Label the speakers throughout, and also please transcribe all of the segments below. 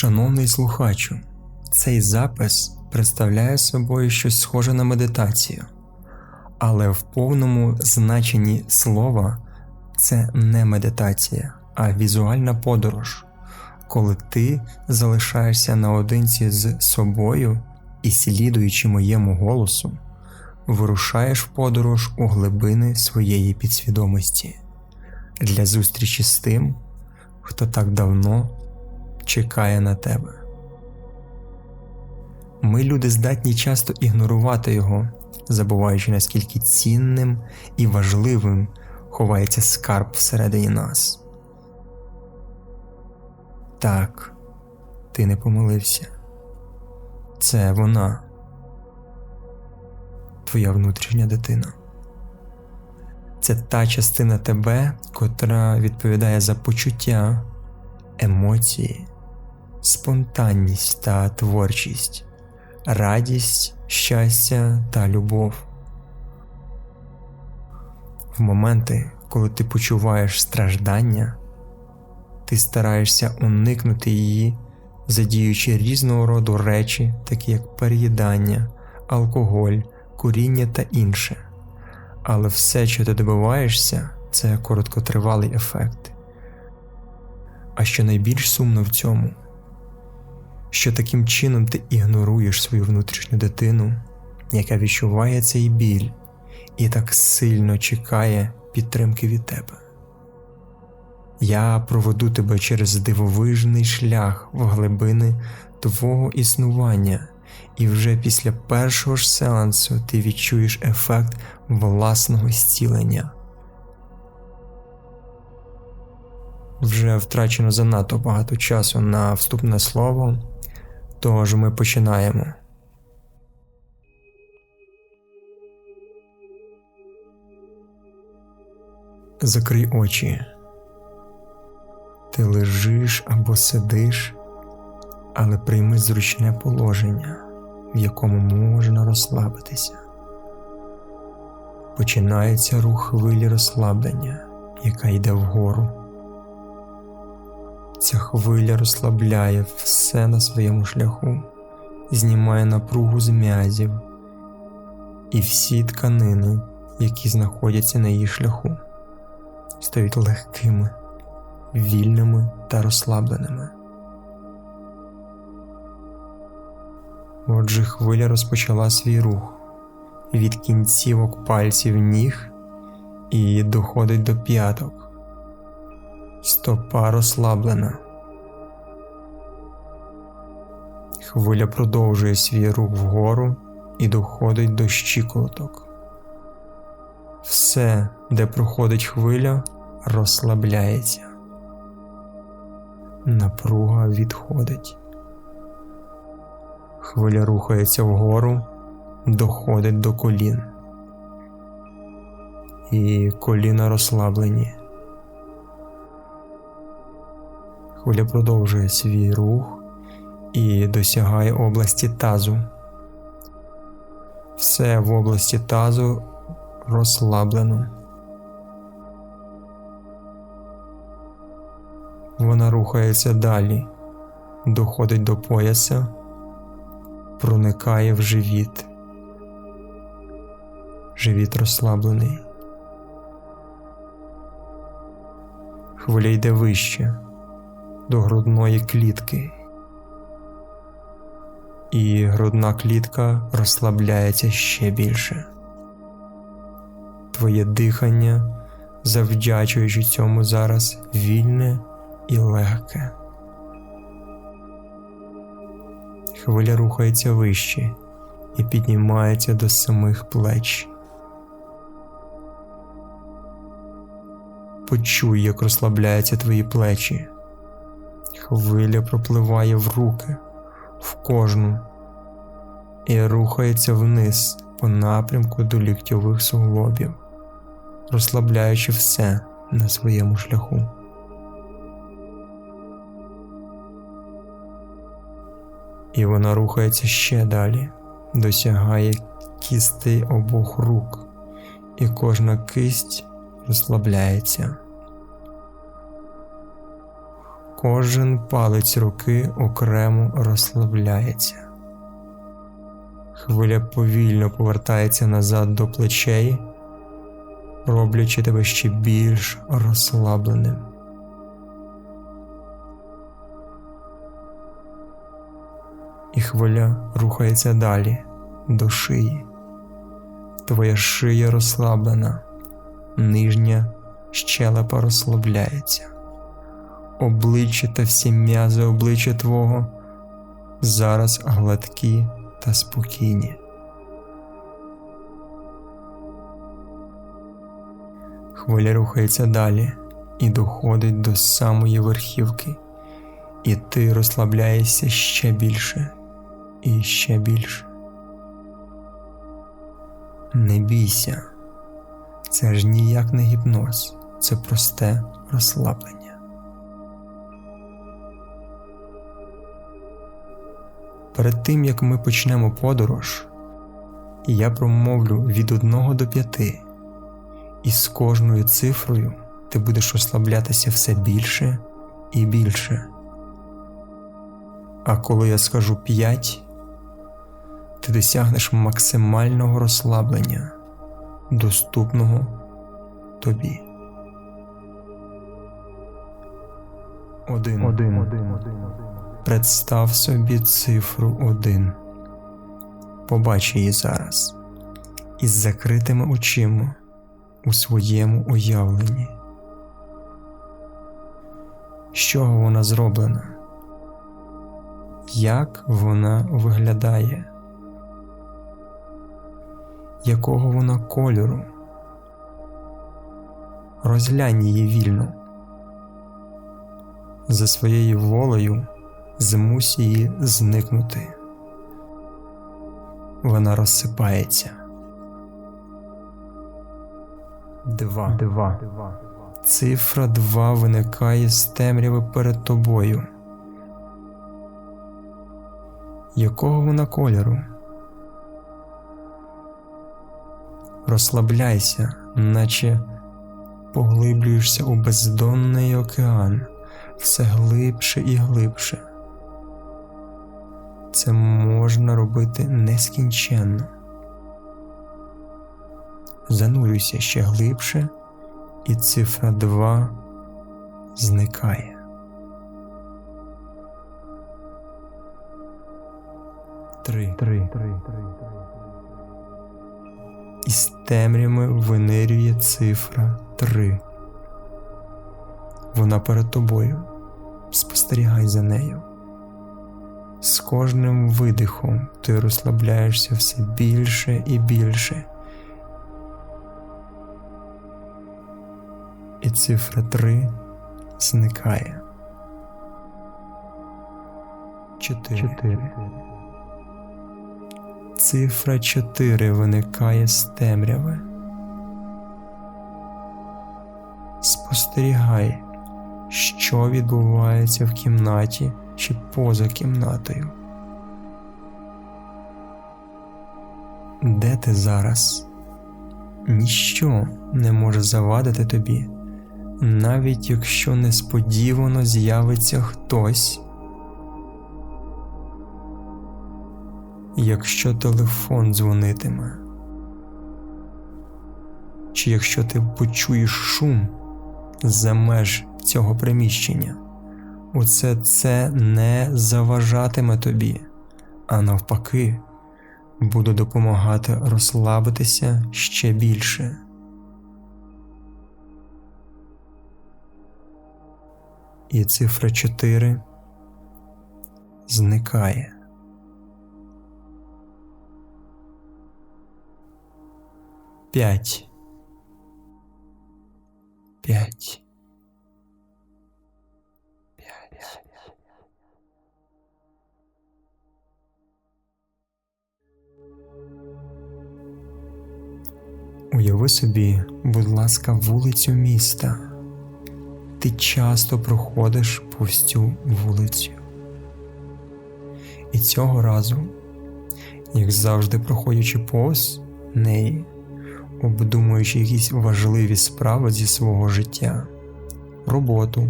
Speaker 1: Шановний слухачу, цей запис представляє собою щось схоже на медитацію, але в повному значенні слова це не медитація, а візуальна подорож, коли ти залишаєшся наодинці з собою і, слідуючи моєму голосу, вирушаєш в подорож у глибини своєї підсвідомості. Для зустрічі з тим, хто так давно чекає на тебе. Ми, люди, здатні часто ігнорувати його, забуваючи, наскільки цінним і важливим ховається скарб всередині нас. Так, ти не помилився. Це вона, твоя внутрішня дитина. Це та частина тебе, котра відповідає за почуття, емоції, спонтанність та творчість, радість, щастя та любов. В моменти, коли ти почуваєш страждання, ти стараєшся уникнути її, задіючи різного роду речі, такі як переїдання, алкоголь, куріння та інше. Але все, що ти добиваєшся, це короткотривалий ефект. А що найбільш сумно в цьому, що таким чином ти ігноруєш свою внутрішню дитину, яка відчуває цей біль і так сильно чекає підтримки від тебе. Я проведу тебе через дивовижний шлях в глибини твого існування, і вже після першого ж сеансу ти відчуєш ефект власного зцілення. Вже втрачено занадто багато часу на вступне слово, тож ми починаємо. Закрий очі. Ти лежиш або сидиш, але прийми зручне положення, в якому можна розслабитися. Починається рух хвилі розслаблення, яка йде вгору. Ця хвиля розслабляє все на своєму шляху, знімає напругу з м'язів і всі тканини, які знаходяться на її шляху, стають легкими, вільними та розслабленими. Отже, хвиля розпочала свій рух від кінцівок пальців ніг і доходить до п'яток. Стопа розслаблена. Хвиля продовжує свій рух вгору і доходить до щиколоток. Все, де проходить хвиля, розслабляється. Напруга відходить. Хвиля рухається вгору, доходить до колін. І коліна розслаблені. Хвиля продовжує свій рух і досягає області тазу. Все в області тазу розслаблено. Вона рухається далі, доходить до пояса, проникає в живіт. Живіт розслаблений. Хвиля йде вище до грудної клітки, і грудна клітка розслабляється ще більше. Твоє дихання, завдячуючи цьому зараз вільне і легке. Хвиля рухається вище і піднімається до самих плеч. Почуй, як розслабляються твої плечі. Хвиля пропливає в руки, в кожну і рухається вниз по напрямку до ліктьових суглобів, розслабляючи все на своєму шляху. І вона рухається ще далі, досягає кістей обох рук, і кожна кисть розслабляється. Кожен палець руки окремо розслабляється. Хвиля повільно повертається назад до плечей, роблячи тебе ще більш розслабленим. І хвиля рухається далі до шиї. Твоя шия розслаблена, нижня щелепа розслабляється, обличчя та всі м'язи обличчя твого зараз гладкі та спокійні. Хвиля рухається далі і доходить до самої верхівки, і ти розслабляєшся ще більше і ще більше. Не бійся, це ж ніяк не гіпноз, це просте розслаблення. Перед тим як ми почнемо подорож, я промовлю від 1 до 5, і з кожною цифрою ти будеш розслаблятися все більше і більше. А коли я скажу 5, ти досягнеш максимального розслаблення, доступного тобі. Один. Один. Один. Представ собі цифру 1. Побач її зараз із закритими очима у своєму уявленні. З чого вона зроблена? Як вона виглядає? Якого вона кольору? Розглянь її вільно. За своєю волею змусь її зникнути. Вона розсипається. Два. Два. Цифра два виникає з темряви перед тобою. Якого вона кольору? Розслабляйся, наче поглиблюєшся у бездонний океан все глибше і глибше. Це можна робити нескінченно. Занурюйся ще глибше, і цифра 2 зникає. Три. Три. Три. Із темрями винирює цифра 3. Вона перед тобою. Спостерігай за нею. З кожним видихом ти розслабляєшся все більше і більше. І цифра 3 зникає. 4. 4. Цифра 4 виникає з темряви. Спостерігай, що відбувається в кімнаті чи поза кімнатою. Де ти зараз? Ніщо не може завадити тобі, навіть якщо несподівано з'явиться хтось. Якщо телефон дзвонитиме, чи якщо ти почуєш шум за меж цього приміщення усе це не заважатиме тобі, а навпаки, буде допомагати розслабитися ще більше. І цифра 4 зникає. П'ять. П'ять. Уяви собі, будь ласка, вулицю міста. Ти часто проходиш повз цю вулицю. І цього разу, як завжди, проходячи повз неї, обдумуючи якісь важливі справи зі свого життя, роботу,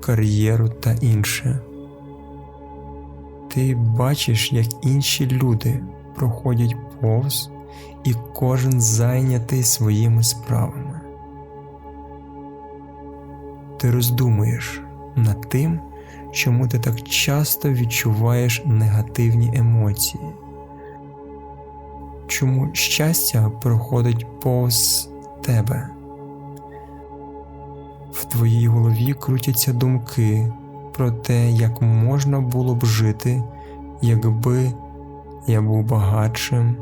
Speaker 1: кар'єру та інше. Ти бачиш, як інші люди проходять повз, і кожен зайнятий своїми справами. Ти роздумуєш над тим, чому ти так часто відчуваєш негативні емоції, чому щастя проходить повз тебе. В твоїй голові крутяться думки про те, як можна було б жити, якби я був багатшим,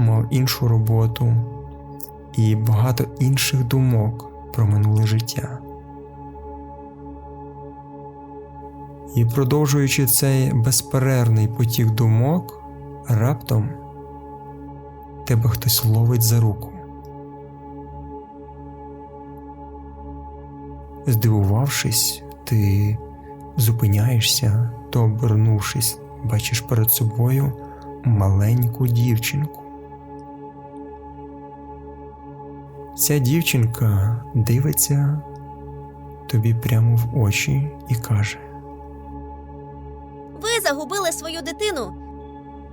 Speaker 1: мав іншу роботу і багато інших думок про минуле життя. І продовжуючи цей безперервний потік думок, раптом тебе хтось ловить за руку. Здивувавшись, ти зупиняєшся, то обернувшись, бачиш перед собою маленьку дівчинку. Ця дівчинка дивиться тобі прямо в очі і каже:
Speaker 2: Ви загубили свою дитину.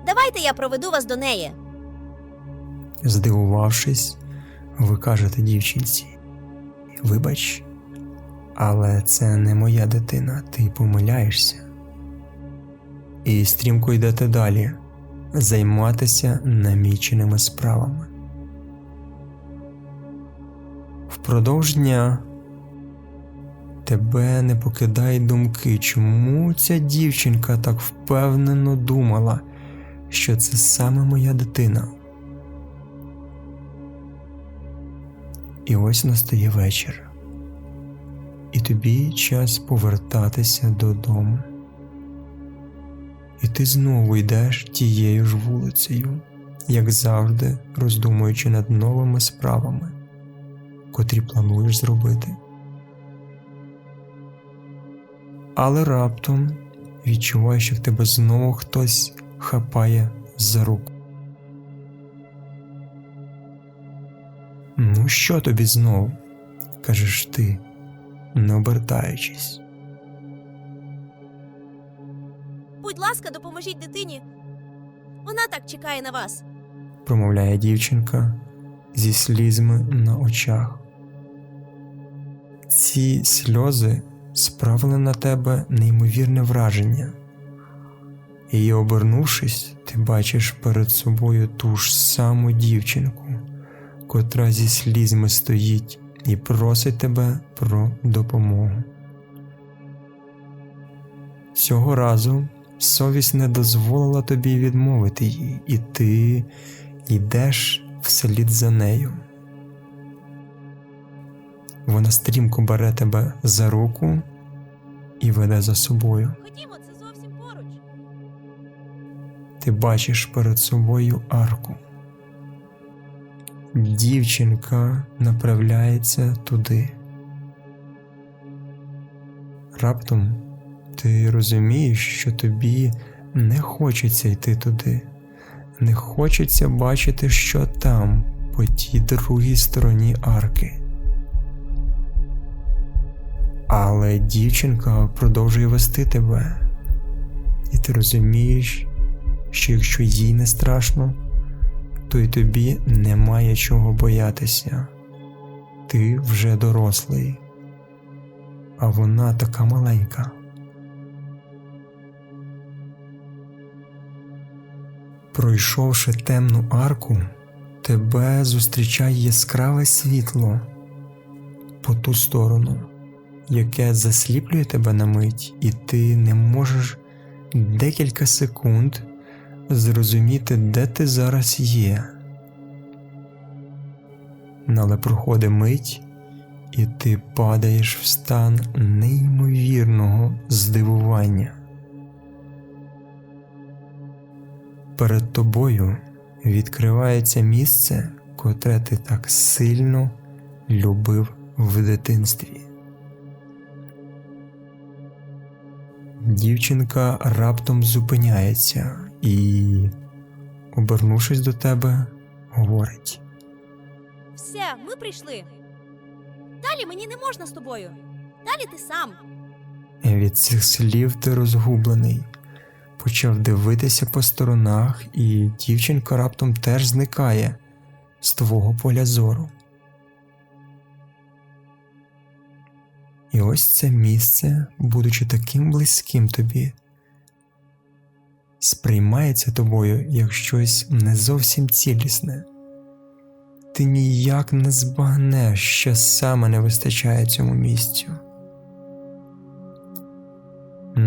Speaker 2: Давайте я проведу вас до неї.
Speaker 1: Здивувавшись, ви кажете дівчинці: Вибач, але це не моя дитина, ти помиляєшся. І стрімко йдете далі займатися наміченими справами. Впродовж дня тебе не покидають думки, чому ця дівчинка так впевнено думала, що це саме моя дитина. І ось настає вечір, і тобі час повертатися додому. І ти знову йдеш тією ж вулицею, як завжди, роздумуючи над новими справами, котрі плануєш зробити. Але раптом відчуваєш, як тебе знову хтось хапає за руку. Ну, що тобі знов? кажеш ти, не обертаючись.
Speaker 2: Будь ласка, допоможіть дитині. Вона так чекає на вас.
Speaker 1: промовляє дівчинка зі слізьми на очах. Ці сльози справили на тебе неймовірне враження, і, обернувшись, ти бачиш перед собою ту ж саму дівчинку, котра зі слізьми стоїть і просить тебе про допомогу. Цього разу совість не дозволила тобі відмовити їй, і ти йдеш вслід за нею. Вона стрімко бере тебе за руку і веде за собою.
Speaker 2: Ходімо, це зовсім поруч.
Speaker 1: Ти бачиш перед собою арку. Дівчинка направляється туди. Раптом ти розумієш, що тобі не хочеться йти туди, не хочеться бачити, що там, по тій другій стороні арки. Але дівчинка продовжує вести тебе, і ти розумієш, що якщо їй не страшно, то й тобі немає чого боятися. Ти вже дорослий, а вона така маленька. Пройшовши темну арку, тебе зустрічає яскраве світло по ту сторону, яке засліплює тебе на мить, і ти не можеш декілька секунд зрозуміти, де ти зараз є. Але проходить мить, і ти падаєш в стан неймовірного здивування. Перед тобою відкривається місце, котре ти так сильно любив в дитинстві. Дівчинка раптом зупиняється і, обернувшись до тебе, говорить:
Speaker 2: Все, ми прийшли. Далі мені не можна з тобою. Далі ти сам.
Speaker 1: Від цих слів ти розгублений, почав дивитися по сторонах, і дівчинка раптом теж зникає з твого поля зору. І ось це місце, будучи таким близьким тобі, сприймається тобою як щось не зовсім цілісне. Ти ніяк не збагнеш, що саме не вистачає цьому місцю.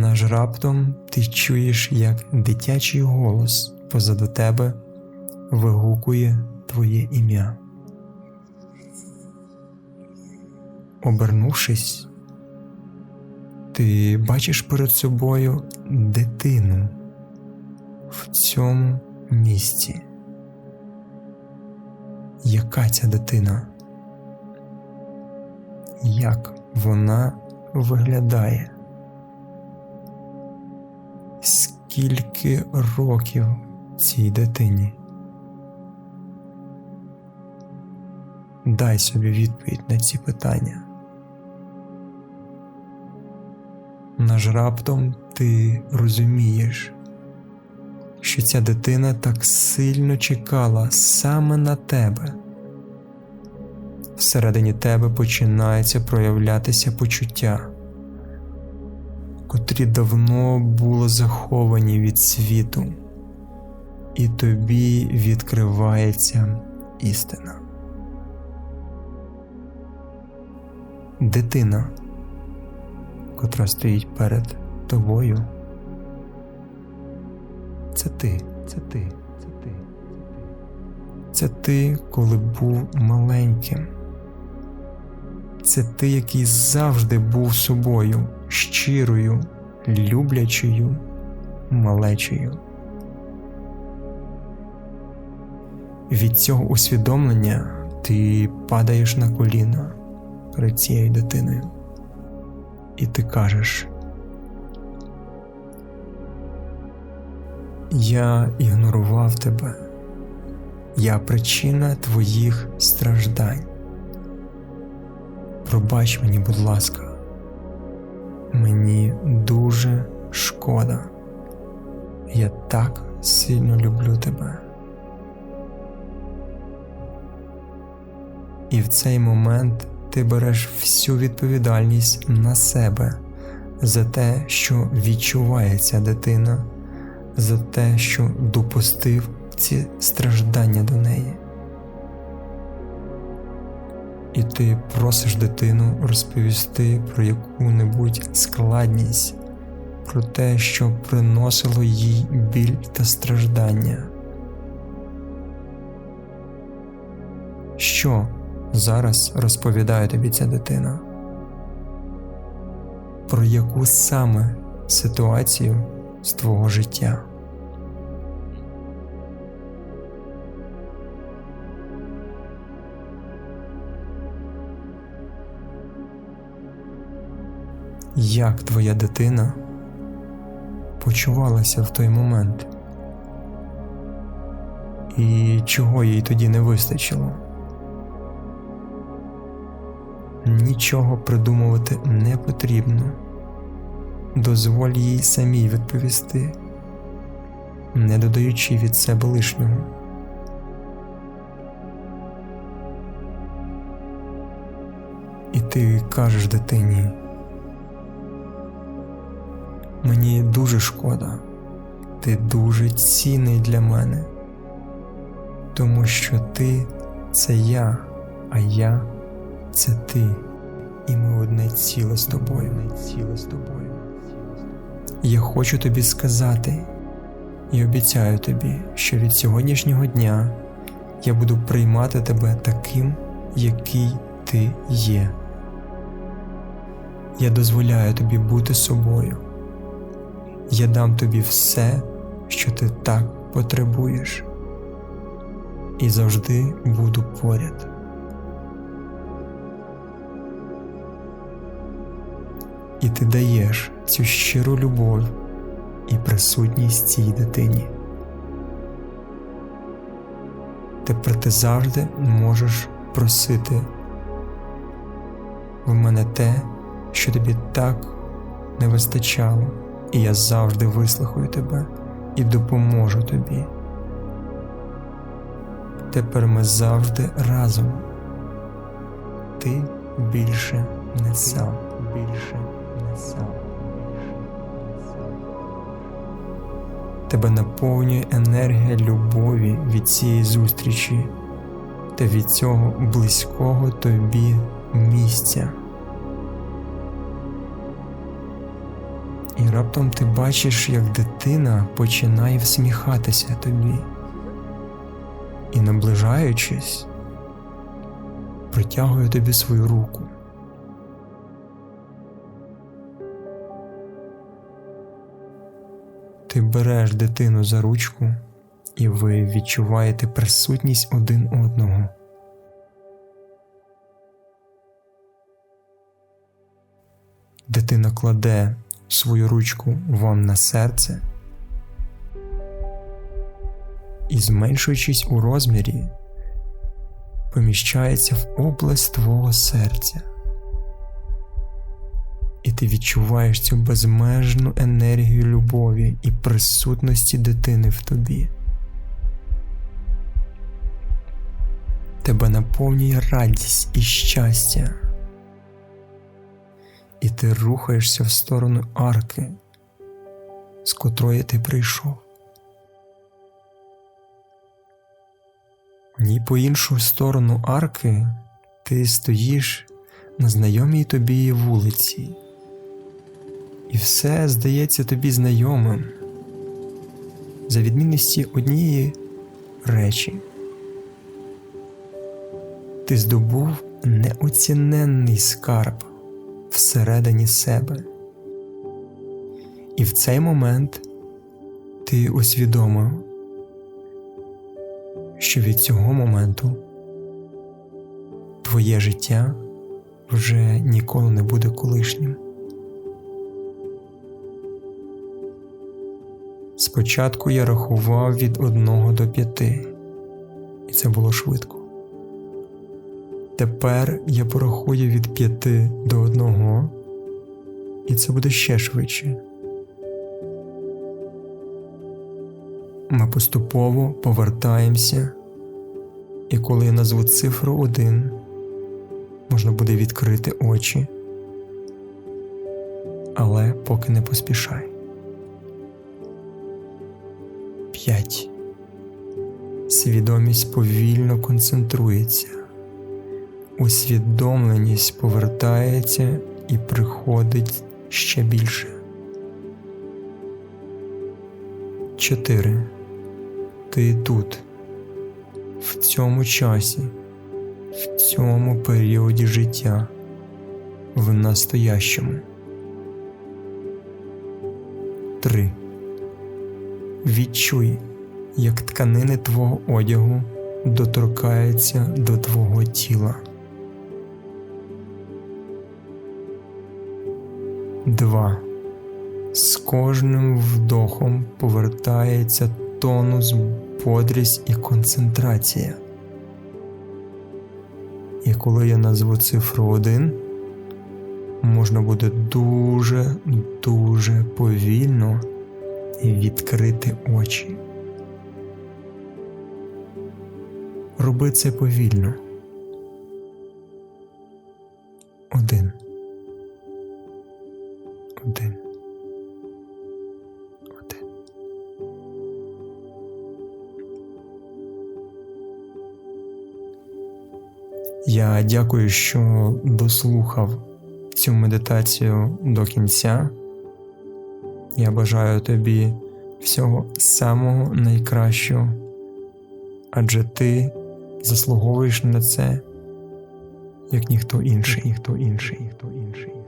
Speaker 1: Наж раптом ти чуєш, як дитячий голос позаду тебе вигукує твоє ім'я. Обернувшись, ти бачиш перед собою дитину в цьому місці. Яка ця дитина? Як вона виглядає? Скільки років цій дитині? Дай собі відповідь на ці питання. Наж раптом ти розумієш, що ця дитина так сильно чекала саме на тебе. Всередині тебе починаються проявлятися почуття, котрі давно було заховані від світу, і тобі відкривається істина. Дитина, котра стоїть перед тобою. Це ти, це ти, це ти, це ти, коли був маленьким. Це ти, який завжди був собою, щирою, люблячою, малечею. Від цього усвідомлення ти падаєш на коліна перед цією дитиною, і ти кажеш. Я ігнорував тебе, я причина твоїх страждань. Пробач мені, будь ласка, мені дуже шкода. Я так сильно люблю тебе. І в цей момент ти береш всю відповідальність на себе за те, що відчуває ця дитина за те, що допустив ці страждання до неї. І ти просиш дитину розповісти про яку-небудь складність, про те, що приносило їй біль та страждання. Що зараз розповідає тобі ця дитина? Про яку саме ситуацію з твого життя? Як твоя дитина почувалася в той момент? І чого їй тоді не вистачило? Нічого придумувати не потрібно. Дозволь їй самій відповісти, не додаючи від себе лишнього. І ти кажеш дитині. Мені дуже шкода, ти дуже цінний для мене, тому що ти це я, а я це ти, і ми одне ціле з тобою. Одне ціле з тобою. Я хочу тобі сказати і обіцяю тобі, що від сьогоднішнього дня я буду приймати тебе таким, який ти є. Я дозволяю тобі бути собою. Я дам тобі все, що ти так потребуєш, і завжди буду поряд. І ти даєш цю щиру любов і присутність цій дитині. Тепер ти завжди можеш просити в мене те, що тобі так не вистачало, і я завжди вислухаю тебе і допоможу тобі. Тепер ми завжди разом. Ти більше не сам, більше не сам. Тебе наповнює енергія любові від цієї зустрічі та від цього близького тобі місця. І раптом ти бачиш, як дитина починає всміхатися тобі. І, наближаючись, протягує тобі свою руку. Ти береш дитину за ручку, і ви відчуваєте присутність один одного. Дитина кладе свою ручку вам на серце і, зменшуючись у розмірі, поміщається в область твого серця. І ти відчуваєш цю безмежну енергію любові і присутності дитини в тобі. Тебе наповнює радість і щастя. І ти рухаєшся в сторону арки, з котрої ти прийшов. Ні по іншу сторону арки ти стоїш на знайомій тобі вулиці, і все здається тобі знайомим, за відмінності однієї речі. Ти здобув неоціненний скарб всередині себе. І в цей момент ти усвідомив, що від цього моменту твоє життя вже ніколи не буде колишнім. Спочатку я рахував від одного до п'яти, і це було швидко. Тепер я порахую від п'яти до одного, і це буде ще швидше. Ми поступово повертаємося, і коли я назву цифру один, можна буде відкрити очі, але поки не поспішай. П'ять. Свідомість повільно концентрується усвідомленість повертається і приходить ще більше. 4. Ти тут, в цьому часі, в цьому періоді життя, в настоящому. 3. Відчуй, як тканини твого одягу доторкаються до твого тіла. 2. З кожним вдохом повертається тонус, бодрість і концентрація. І коли я назву цифру 1, можна буде дуже, дуже повільно відкрити очі. Роби це повільно. Один. Один. Один. Я дякую, що дослухав цю медитацію до кінця. Я бажаю тобі всього самого найкращого, адже ти заслуговуєш на це, як ніхто інший, ніхто інший, ніхто інший.